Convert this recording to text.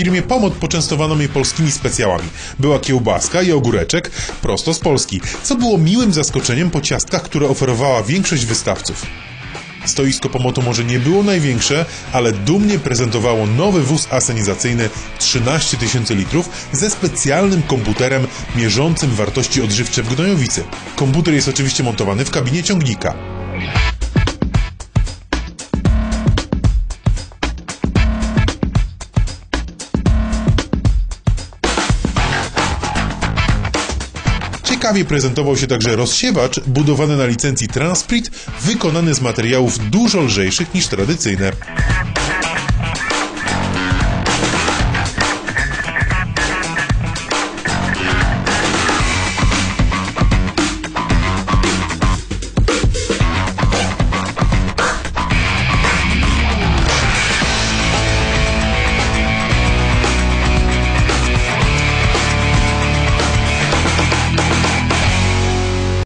firmie Pomot poczęstowano mnie polskimi specjałami. Była kiełbaska i ogóreczek prosto z Polski, co było miłym zaskoczeniem po ciastkach, które oferowała większość wystawców. Stoisko Pomotu może nie było największe, ale dumnie prezentowało nowy wóz asenizacyjny 13 tysięcy litrów ze specjalnym komputerem mierzącym wartości odżywcze w gnojowicy. Komputer jest oczywiście montowany w kabinie ciągnika. Ciekawie prezentował się także rozsiewacz budowany na licencji Transprit, wykonany z materiałów dużo lżejszych niż tradycyjne.